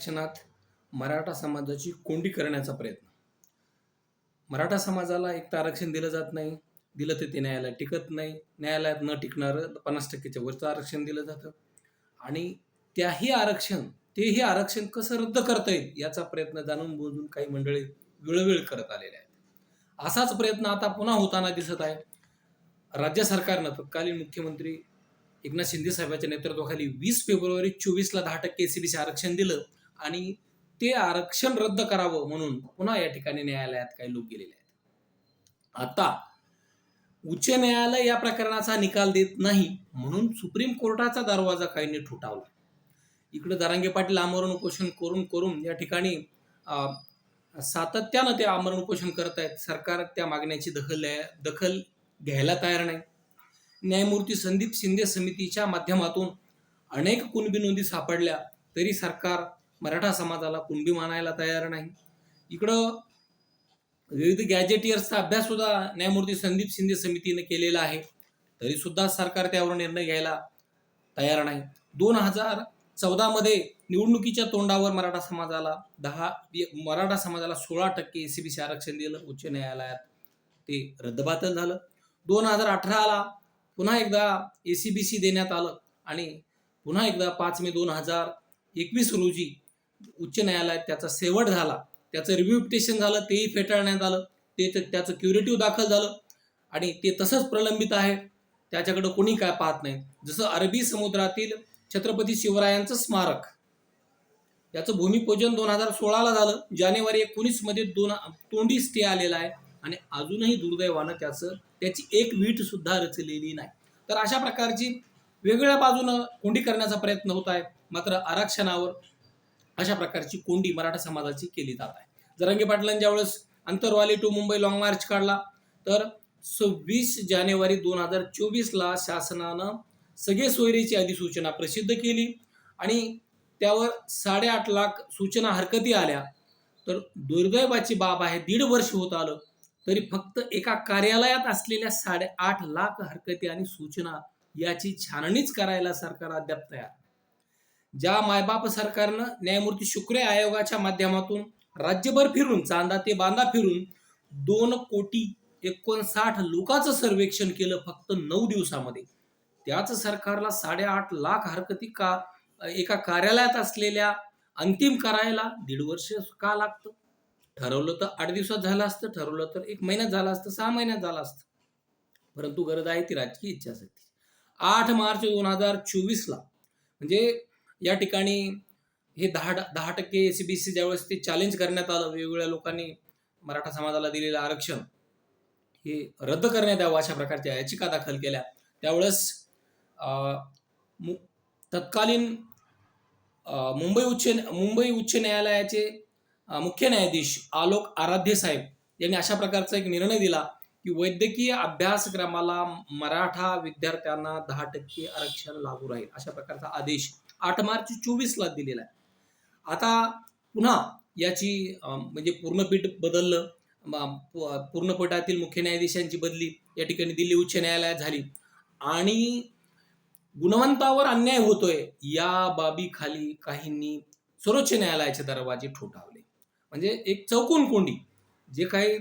आरक्षणात मराठा समाजाची कोंडी करण्याचा प्रयत्न. मराठा समाजाला एक तर आरक्षण दिलं जात नाही दिलं तर ते न्यायालयात टिकत नाही न्यायालयात न टिकणारं पन्नास टक्केच्या वरचं आरक्षण दिलं जातं. आणि त्याही आरक्षण तेही आरक्षण कसं रद्द करता येईल याचा प्रयत्न जाणून बोलून काही मंडळी वेळोवेळ करत आलेले आहेत. असाच प्रयत्न आता पुन्हा होताना दिसत आहे. राज्य सरकारनं तत्कालीन मुख्यमंत्री एकनाथ शिंदे साहेबांच्या नेतृत्वाखाली वीस फेब्रुवारी चोवीसला दहा टक्के एसीबीसी आरक्षण दिलं. आणि ते आरक्षण रद्द करावं म्हणून पुन्हा या ठिकाणी न्यायालयात काही लोक गेलेले आहेत. आता उच्च न्यायालय या प्रकरणाचा निकाल देत नाही म्हणून सुप्रीम कोर्टाचा दरवाजा काहींनी ठोठावला. इकडे दरांगे पाटील आमरण उपोषण करून करून या ठिकाणी अं, सातत्यानं ते आमरण उपोषण करत आहेत. सरकार त्या मागण्याची दखल दखल घ्यायला तयार नाही. न्यायमूर्ती संदीप शिंदे समितीच्या माध्यमातून अनेक कुणबी नोंदी सापडल्या तरी सरकार मराठा समाजाला कुणबी मानायला तयार नाही. इकडं विविध गॅजेटियर्सचा अभ्यास सुद्धा न्यायमूर्ती संदीप शिंदे समितीने केलेला आहे. तरी सुद्धा सरकार त्यावर निर्णय घ्यायला तयार नाही. दोन हजार चौदामध्ये निवडणुकीच्या तोंडावर मराठा समाजाला दहा मराठा समाजाला सोळा टक्के एसीबीसी आरक्षण दिलं उच्च न्यायालयात. ते रद्दबातल झालं. दोन हजार अठराला पुन्हा एकदा एसीबीसी देण्यात आलं आणि पुन्हा एकदा पाच मे दोन हजार एकवीस रोजी उच्च न्यायालयात त्याचा शेवट झाला त्याचं रिव्ह्यू पिटिशन झालं तेही फेटाळण्यात आलं ते त्याचं क्युरेटिव्ह दाखल झालं आणि ते तसंच प्रलंबित आहे. त्याच्याकडं कोणी काय पाहत नाही. जसं अरबी समुद्रातील छत्रपती शिवरायांचं स्मारक याचं भूमिपूजन दोन हजार सोळाला झालं. जानेवारी एकोणीसमध्ये दोन तोंडी स्टे आलेला आहे आणि अजूनही दुर्दैवानं त्याचं त्याची एक वीट सुद्धा रचलेली नाही. तर अशा प्रकारची वेगवेगळ्या बाजूनं कोंडी करण्याचा प्रयत्न होत आहे. मात्र आरक्षणावर अशा प्रकारची कोंडी मराठा समाजाची केली जात आहे. जरांगे पाटलांनी ज्यावेळेस Antarwali to Mumbai long march काढला तर सव्वीस जानेवारी दोन हजार चोवीसला शासनानं सगळे सोयरीची अधिसूचना प्रसिद्ध केली आणि त्यावर साडेआठ लाख सूचना हरकती आल्या. तर दुर्दैवाची बाब आहे दीड वर्ष होत आलं तरी फक्त एका कार्यालयात असलेल्या साडेआठ लाख हरकती आणि सूचना याची छाननीच करायला सरकार अद्याप तयार. ज्या मायबाप सरकारनं न्यायमूर्ती शुक्रे आयोगाच्या माध्यमातून राज्यभर फिरून चांदा ते बांदा फिरून दोन कोटी एकोणसाठ लोकांचं सर्वेक्षण केलं फक्त नऊ दिवसामध्ये. त्याच सरकारला साडेआठ लाख हरकती का एका कार्यालयात असलेल्या अंतिम करायला दीड वर्ष का लागतं? ठरवलं तर आठ दिवसात झालं असतं ठरवलं तर एक महिन्यात झालं असतं सहा महिन्यात झालं असतं. परंतु गरज आहे ती राजकीय इच्छाशक्ती. आठ मार्च दोन हजार चोवीसला म्हणजे या ठिकाणी हे दहा दहा टक्के एस बी सी ज्यावेळेस ते चॅलेंज करण्यात आलं वेगवेगळ्या लोकांनी मराठा समाजाला दिलेलं आरक्षण हे रद्द करण्यात यावं अशा प्रकारच्या याचिका दाखल केल्या. त्यावेळेस अं, तत्कालीन मुंबई उच्च मुंबई उच्च न्यायालयाचे मुख्य न्यायाधीश आलोक आराध्य साहेब यांनी अशा प्रकारचा एक निर्णय दिला की वैद्यकीय अभ्यासक्रमाला मराठा विद्यार्थ्यांना दहा टक्के आरक्षण लागू राहील अशा प्रकारचा आदेश आठ मार्च चोवीसला दिलेला आहे. आता पुन्हा याची म्हणजे पूर्णपीठ बदललं. पूर्णपटातील पूर्णपीठातील मुख्य न्यायाधीशांची बदली या ठिकाणी दिल्ली उच्च न्यायालयात झाली. आणि गुणवंतावर अन्याय होतोय या बाबी खाली काहींनी सर्वोच्च न्यायालयाचे दरवाजे ठोठावले. म्हणजे एक चौकोन कोंडी जे काही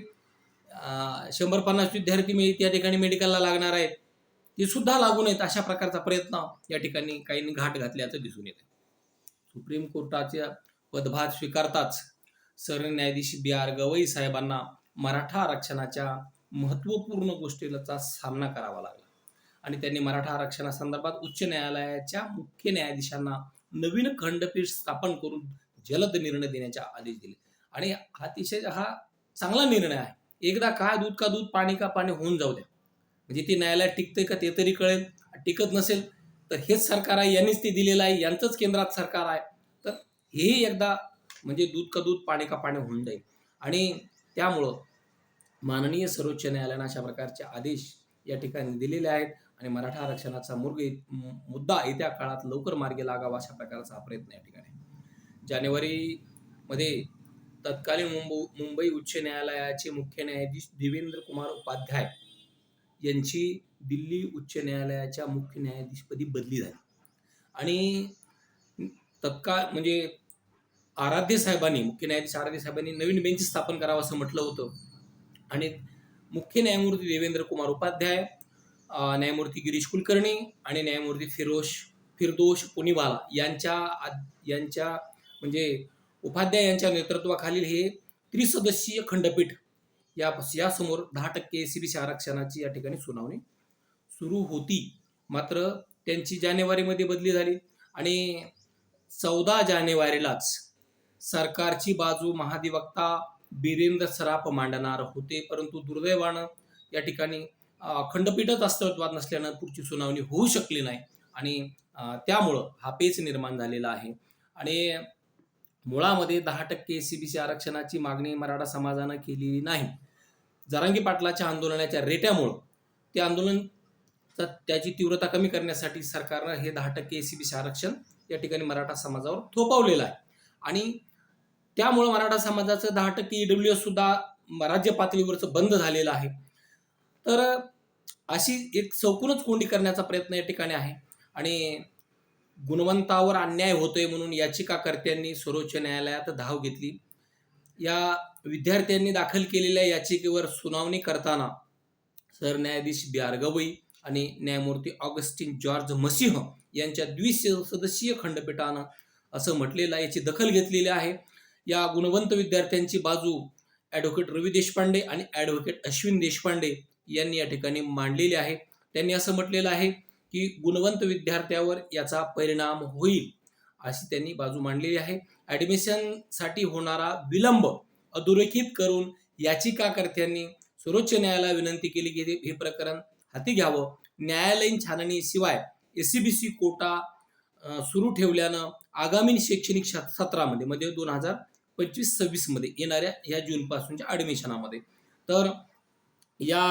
शंभर पन्नास विद्यार्थी मी त्या ठिकाणी मेडिकलला लागणार आहेत. ती सुद्धा लागू नयेत अशा प्रकारचा प्रयत्न या ठिकाणी काहींनी घाट घातल्याचं दिसून येत सुप्रीम कोर्टाच्या पदभार स्वीकारताच सरन्यायाधीश बी आर गवई साहेबांना मराठा आरक्षणाच्या महत्त्वपूर्ण गोष्टीचा सामना करावा लागला. आणि त्यांनी मराठा आरक्षणासंदर्भात उच्च न्यायालयाच्या मुख्य न्यायाधीशांना नवीन खंडपीठ स्थापन करून जलद निर्णय देण्याचे आदेश दिले. आणि अतिशय हा चांगला निर्णय आहे. एकदा काय दूध का दूध पाणी का पाणी होऊन जाऊ द्या. म्हणजे ते न्यायालयात टिकतंय का ते तरी कळेल. टिकत नसेल तर हेच सरकार आहे यांनीच ते दिलेलं आहे यांचंच केंद्रात सरकार आहे. तर हेही एकदा म्हणजे दूध का दूध पाणी का पाणी होऊन जाईल. आणि त्यामुळं माननीय सर्वोच्च न्यायालयानं अशा प्रकारचे आदेश या ठिकाणी दिलेले आहेत. आणि मराठा आरक्षणाचा मुर्ग मुद्दा येत्या काळात लवकर मार्गी लागावा अशा प्रकारचा प्रयत्न या ठिकाणी जानेवारीमध्ये तत्कालीन मुंबई मुंबई उच्च न्यायालयाचे मुख्य न्यायाधीश देवेंद्र कुमार उपाध्याय यांची दिल्ली उच्च न्यायालयाच्या मुख्य न्यायाधीशपदी बदली झाली. आणि तत्काळ म्हणजे आराध्य साहेबांनी मुख्य न्यायाधीश आराध्य साहेबांनी नवीन बेंच स्थापन करावं असं म्हटलं होतं. आणि मुख्य न्यायमूर्ती देवेंद्र कुमार उपाध्याय न्यायमूर्ती गिरीश कुलकर्णी आणि न्यायमूर्ती फिरोश फिरदोश पुनिवाला यांच्या आद- यांच्या म्हणजे उपाध्याय यांच्या नेतृत्वाखालील हे त्रिसदस्यीय खंडपीठ या यासमोर दहा टक्के सी आरक्षणाची या ठिकाणी सुनावणी सुरू होती. मात्र त्यांची जानेवारीमध्ये बदली झाली आणि चौदा जानेवारीलाच सरकारची बाजू महाधिवक्ता बिरेंद्र सराप मांडणार होते. परंतु दुर्दैवानं या ठिकाणी खंडपीठच अस्तित्वात नसल्यानं पुढची सुनावणी होऊ शकली नाही आणि त्यामुळं हा पेच निर्माण झालेला आहे. आणि मुळामध्ये दहा टक्के सी बी सी आरक्षणाची मागणी मराठा समाजानं केलेली नाही. जरांगी पाटलाच्या आंदोलनाच्या रेट्यामुळं ते आंदोलन तर त्याची तीव्रता कमी करण्यासाठी सरकारनं हे दहा टक्के सी बी सी आरक्षण या ठिकाणी मराठा समाजावर थोपवलेलं आहे. आणि त्यामुळं मराठा समाजाचं दहा टक्के ईडब्ल्यू एस सुद्धा राज्य पातळीवरचं बंद झालेलं आहे. तर अशी एक चौकूनच कोंडी करण्याचा प्रयत्न या ठिकाणी आहे. आणि गुणवंतावर अन्याय होतोय म्हणून याचिकाकर्त्यांनी सर्वोच्च न्यायालयात धाव घेतली. या विद्यार्थ्यांनी दाखल केलेल्या याचिकेवर सुनावणी करताना सरन्यायाधीश बी आर गवई आणि न्यायमूर्ती ऑगस्टिन जॉर्ज मसिंह यांच्या द्विसदस्यीय खंडपीठानं असं म्हटलेलं आहे याची दखल घेतलेली आहे. या गुणवंत विद्यार्थ्यांची बाजू ॲडव्होकेट रवी देशपांडे आणि ॲडव्होकेट अश्विन देशपांडे यांनी या ठिकाणी मांडलेली आहे. त्यांनी असं म्हटलेलं आहे की गुणवंत विद्यार्थ्यावर याचा परिणाम होईल अशी त्यांनी बाजू मांडलेली आहे. ॲडमिशनसाठी होणारा विलंब अधोरेखित करून याचिकाकर्त्यांनी सर्वोच्च न्यायालयाला विनंती केली की हे- प्रकरण हाती घ्यावं. न्यायालयीन छाननीशिवाय S C B C quota सुरू ठेवल्यानं आगामी शैक्षणिक सत्रामध्ये म्हणजे दोन हजार पंचवीस सव्वीसमध्ये येणाऱ्या ह्या जूनपासूनच्या ॲडमिशनामध्ये तर या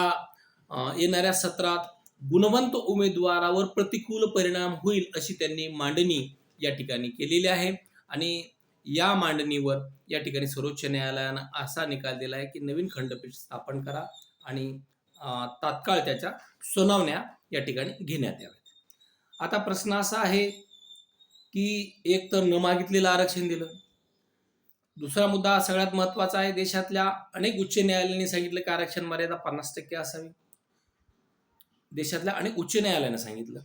येणाऱ्या सत्रात गुणवंत उमेदवारावर प्रतिकूल परिणाम होईल अशी त्यांनी मांडणी या ठिकाणी केलेली आहे. आणि या मांडणीवर या ठिकाणी सर्वोच्च न्यायालयानं असा निकाल दिला आहे की नवीन खंडपीठ स्थापन करा आणि तात्काळ त्याच्या सुनावण्या या ठिकाणी घेण्यात याव्यात. आता प्रश्न असा आहे की एक तर न मागितलेलं आरक्षण दिलं. दुसरा मुद्दा सगळ्यात महत्त्वाचा आहे. देशातल्या अनेक उच्च न्यायालयाने सांगितलं की आरक्षण मर्यादा पन्नास टक्के असावी. देशातल्या अनेक उच्च न्यायालयानं सांगितलं.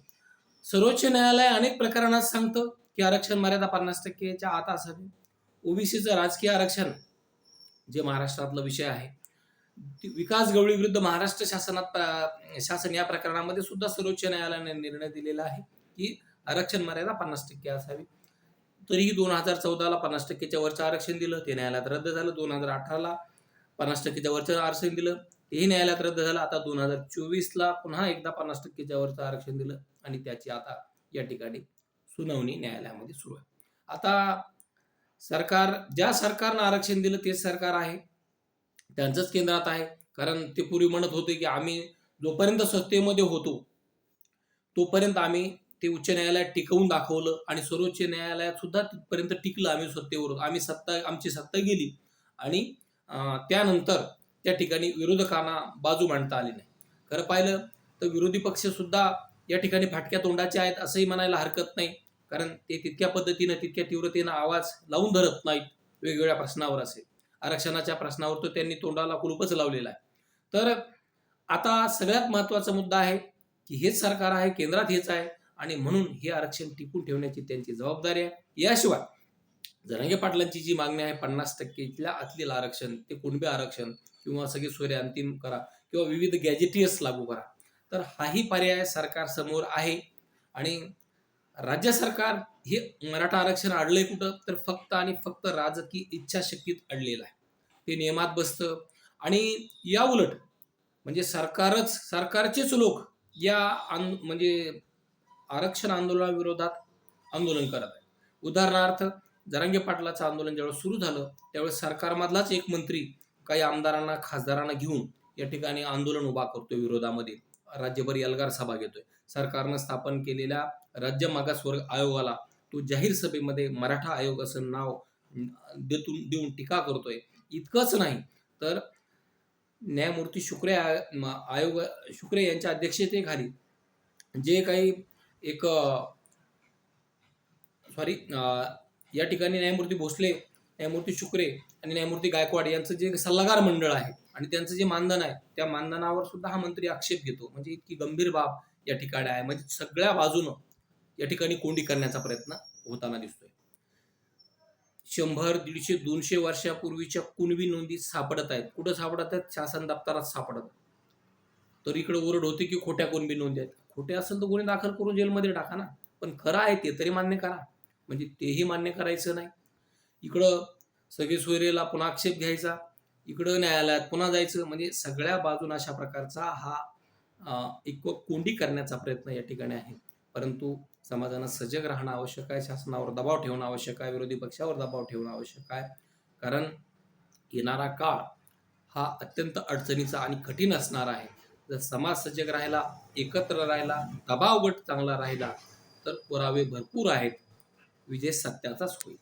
सर्वोच्च न्यायालय अनेक प्रकरणात सांगतं की आरक्षण मर्यादा पन्नास टक्केच्या आत असावी. ओबीसीचं राजकीय आरक्षण जे महाराष्ट्रातला विषय आहे विकास गवळी विरुद्ध महाराष्ट्र शासनात शासन या प्रकरणामध्ये सुद्धा सर्वोच्च न्यायालयाने निर्णय दिलेला आहे की आरक्षण मर्यादा पन्नास टक्के असावी. तरीही दोन हजार चौदाला पन्नास टक्केच्या वरचं आरक्षण दिलं ते न्यायालयात रद्द झालं. दोन हजार अठराला पन्नास टक्केच्या वरचं आरक्षण दिलं तेही न्यायालयात रद्द झालं. आता दोन हजार चोवीसला पुन्हा एकदा पन्नास टक्केच्या वरचं आरक्षण दिलं आणि त्याची आता या ठिकाणी सुनावणी न्यायालयामध्ये सुरू आहे. आता सरकार ज्या सरकारनं आरक्षण दिलं तेच सरकार आहे. त्यांचंच केंद्रात आहे. कारण ते पूर्वी म्हणत होते की आम्ही जोपर्यंत सत्तेमध्ये होतो तोपर्यंत आम्ही ते उच्च न्यायालयात टिकवून दाखवलं आणि सर्वोच्च न्यायालयात सुद्धा तिथपर्यंत टिकलं आम्ही सत्तेवर आम्ही सत्ता आमची सत्ता गेली आणि त्यानंतर त्या ठिकाणी विरोधकांना बाजू मांडता आली नाही. खरं पाहिलं तर विरोधी पक्ष सुद्धा या ठिकाणी फाटक्या तोंडाचे आहेत असंही म्हणायला हरकत नाही. कारण ते तितक्या पद्धतीनं तितक्या तीव्रतेनं आवाज लावून धरत नाहीत वेगवेगळ्या प्रश्नावर असेल आरक्षणाच्या प्रश्नावर तर त्यांनी तोंडाला कुलूपच लावलेला आहे. तर आता सगळ्यात महत्त्वाचा मुद्दा आहे की हेच सरकार आहे केंद्रात हेच आहे आणि म्हणून हे आरक्षण टिकून ठेवण्याची त्यांची जबाबदारी आहे. याशिवाय जरांगे पाटलांची जी मागणी आहे पन्नास टक्केतल्या आतलेलं आरक्षण ते कुणबे आरक्षण किंवा सगळे सोयरे अंतिम करा किंवा विविध गॅजेटियस लागू करा. तर हाही पर्याय सरकारसमोर आहे आणि राज्य सरकार हे मराठा आरक्षण अडलंय कुठं? तर फक्त आणि फक्त राजकीय इच्छाशक्तीत अडलेलं आहे. ते नियमात बसतं. आणि या उलट म्हणजे सरकारच सरकारचेच लोक या आन म्हणजे आरक्षण आंदोलनाविरोधात आंदोलन करत आहे उदाहरणार्थ जरांगे पाटलाचं आंदोलन ज्यावेळेस सुरू झालं त्यावेळेस सरकारमधलाच एक मंत्री काही आमदारांना खासदारांना घेऊन या ठिकाणी आंदोलन उभा करतो विरोधामध्ये. राज्यभर एल्गार सभा घेतोय. सरकारनं स्थापन केलेल्या राज्य मागासवर्ग आयोगाला तो जाहीर सभेमध्ये मराठा आयोग असं नाव देतून देऊन टीका करतोय. इतकंच नाही तर न्यायमूर्ती शुक्रे आयोग शुक्रे यांच्या अध्यक्षतेखाली जे काही एक सॉरी या ठिकाणी न्यायमूर्ती भोसले न्यायमूर्ती शुक्रे आणि न्यायमूर्ती गायकवाड यांचं जे सल्लागार मंडळ आहे आणि त्यांचं जे मानधन आहे त्या मानधनावर सुद्धा हा मंत्री आक्षेप घेतो. म्हणजे इतकी गंभीर बाब या ठिकाणी आहे. म्हणजे सगळ्या बाजूनं या ठिकाणी कोंडी करण्याचा प्रयत्न होताना दिसतोय. शंभर दीडशे दोनशे वर्षापूर्वीच्या कुणबी नोंदी सापडत आहेत. कुठं सापडत आहेत? शासन दप्तरात सापडत आहेत. तर इकडे ओरड होती की खोट्या कुणबी नोंदी आहेत? खोटे असेल तर गुन्हे दाखल करून जेलमध्ये टाका ना. पण खरं आहे ते तरी मान्य करा. म्हणजे तेही मान्य करायचं नाही. इकडं सगळे सोयरेला पुन्हा आक्षेप घ्यायचा. इकडं न्यायालयात पुन्हा जायचं. म्हणजे सगळ्या बाजून अशा प्रकारचा हा एक कोंडी करण्याचा प्रयत्न या ठिकाणी आहे. परंतु समाजानं सजग राहणं आवश्यक आहे. शासनावर दबाव ठेवणं आवश्यक आहे. विरोधी पक्षावर दबाव ठेवणं आवश्यक आहे. कारण येणारा काळ हा अत्यंत अडचणीचा आणि कठीण असणार आहे. जर समाज सजग राहिला एकत्र राहिला दबाव गट चांगला राहिला तर पुरावे भरपूर आहेत. विजय सत्याचाच होईल.